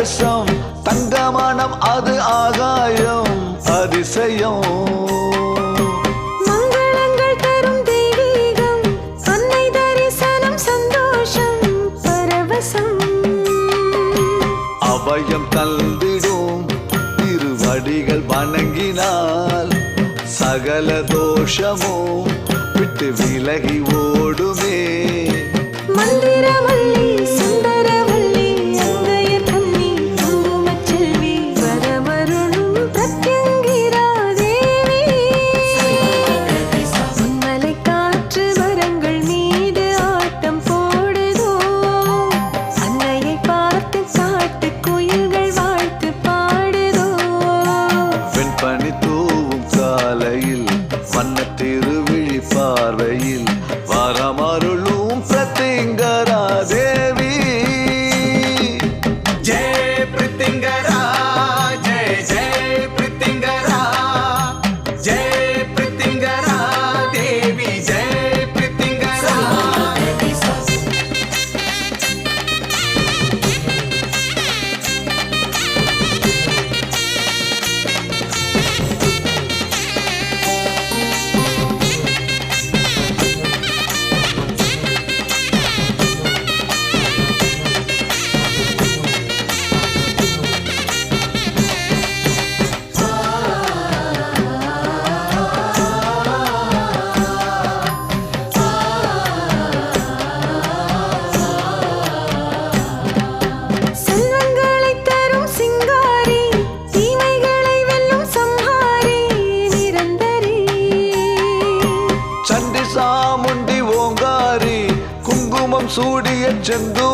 தேசம் தங்கமானம் அது ஆகாயம் அதிசயம். அபயம் தந்திடும் திருவடிகள் வணங்கினால் சகல தோஷமோ விட்டு விலகி ஓடுமே. மந்திரமல்லி Jim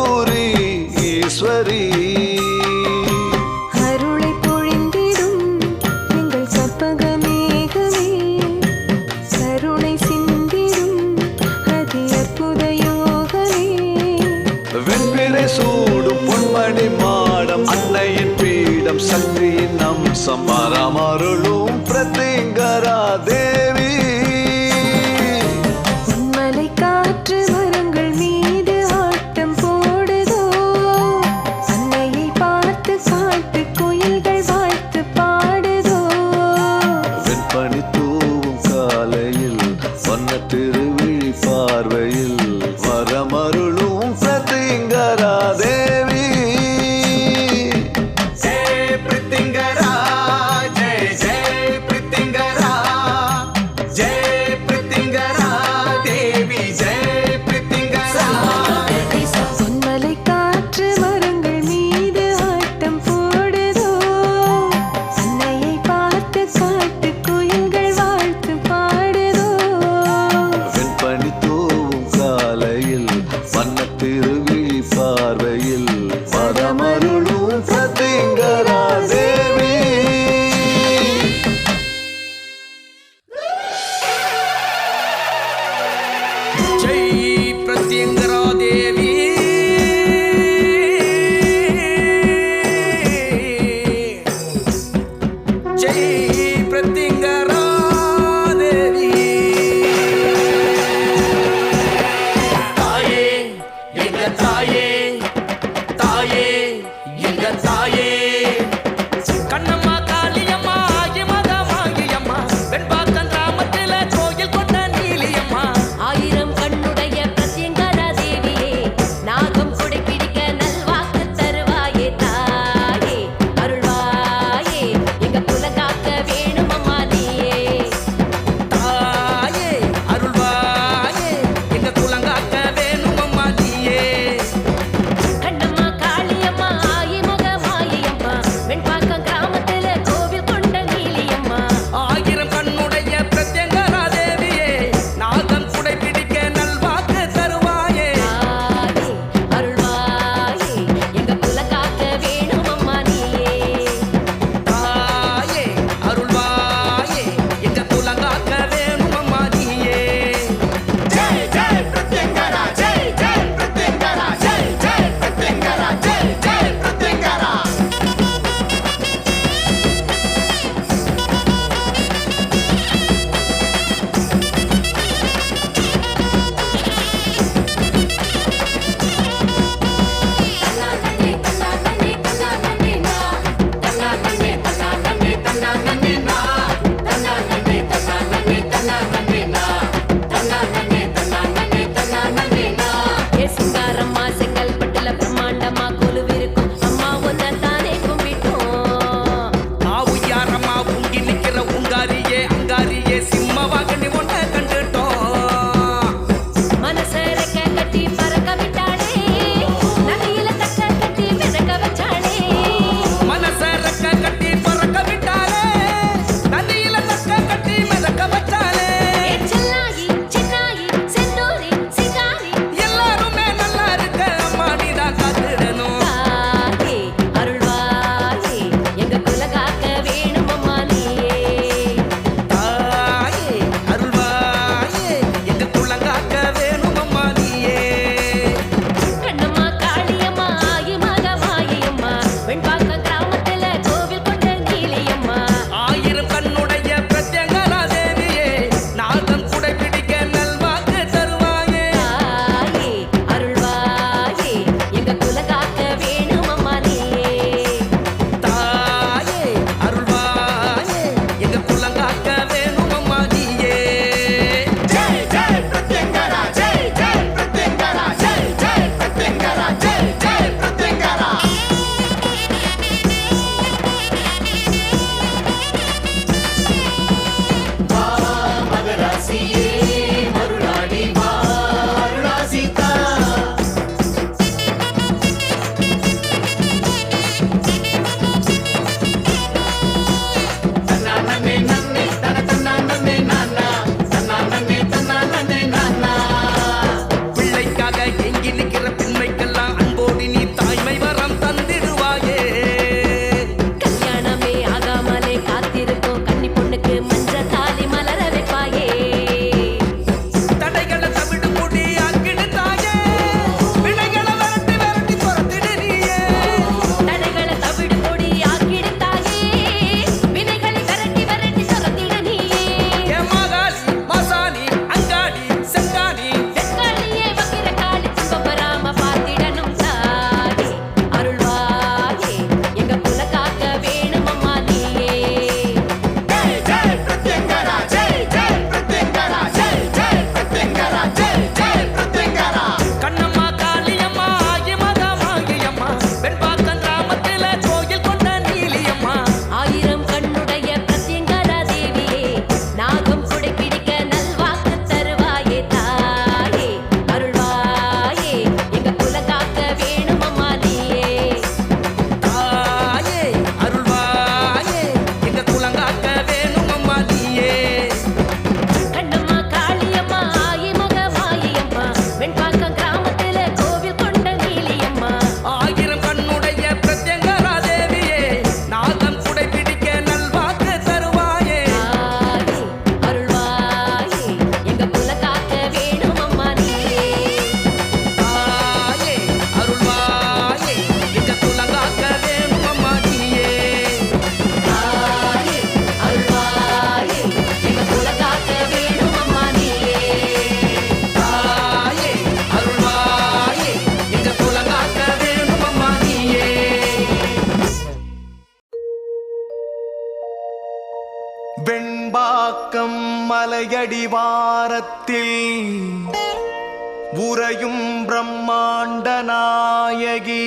உறையும் பிரம்மாண்ட நாயகி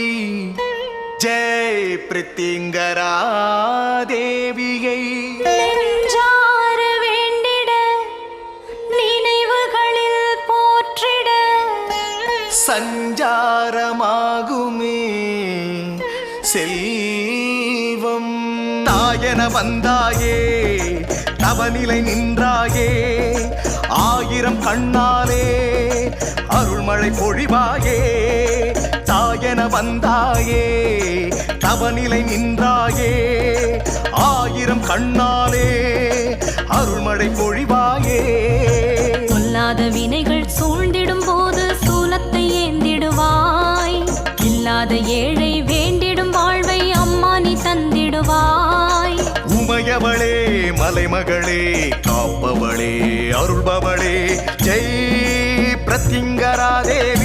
ஜெய் பிரித்திங்கரா தேவியை வேண்டிட நினைவுகளில் போற்றிட. சஞ்சாரமாகுமே செல்வம். தாயன வந்தாயே தவநிலை நின்றாயே. ஆயிரம் கண்ணாலே மழை பொழிவாயே தாயன வந்தாயே தவநிலை நின்றாயே ஆயிரம் கண்ணாலே அருள்மழை பொழிவாயே. சொல்லாத வினை சிங்கராதேவி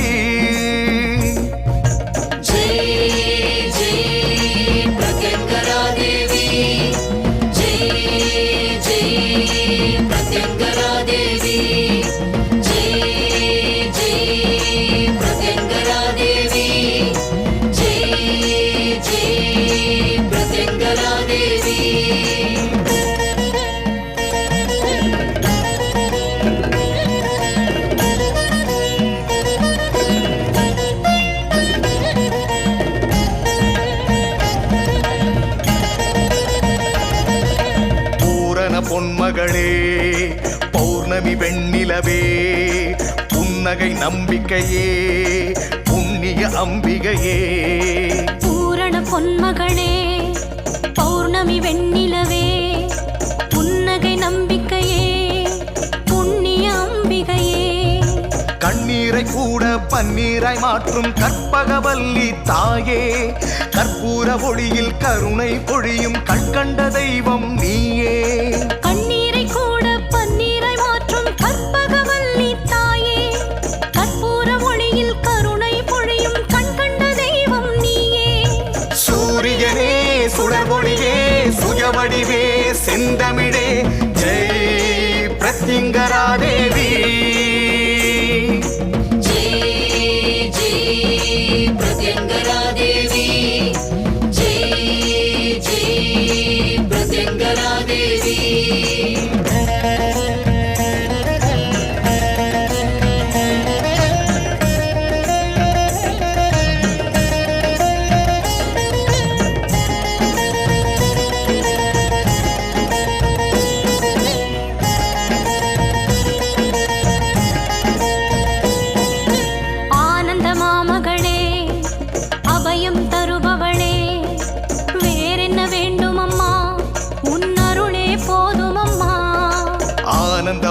பொன்மகளே பௌர்ணமி வெண்ணிலவே புன்னகை நம்பிக்கையே புண்ணிய அம்பிகையே. பூரண பொன்மகளே பௌர்ணமி வெண்ணிலவே புன்னகை நம்பிக்கையே புண்ணிய அம்பிகையே. கண்ணீரை கூட பன்னீராய் மாற்றும் கற்பகவல்லி தாயே கற்பூர ஒளியில் கருணை பொழியும் கண்கண்ட தெய்வம் நீயே. கண்ணீரை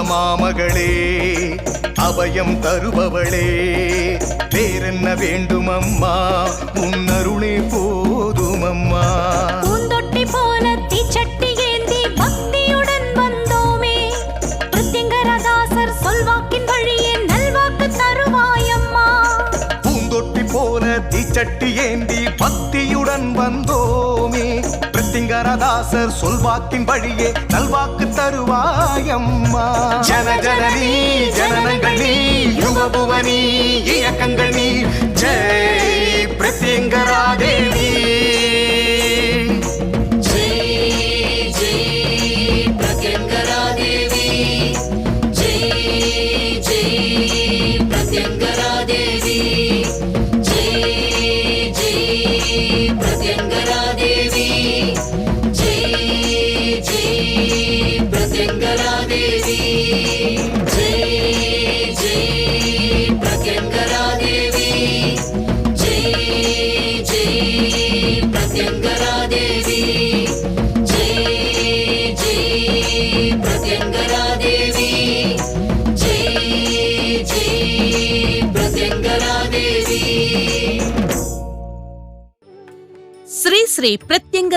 மாமகளே அபயம் தருபவளே வேறென்ன வேண்டும் அம்மா உன்னருளே போதும் அம்மா பூந்தொட்டி போல தீச்சட்டி ஏந்தி பக்தியுடன் வந்தோமே பிருத்திங்கரதாசர் சொல்வாக்கின் வழியே நல்வாக்கு தருவாயம்மா. பூந்தொட்டி போல தீச்சட்டி தாசர் சொல்வாக்கின் வழியே நல்வாக்கு தருவாயம்மா. ஜன ஜனனி ஜனனங்கள் நீ யுகபுவனி இயக்கங்கள் நீ. ஜெய் பிரத்யங்கராதேவி. baby.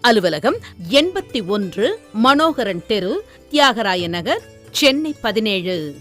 அலுவலகம் எண்பத்தி ஒன்று மனோகரன் தெரு தியாகராய நகர் சென்னை பதினேழு.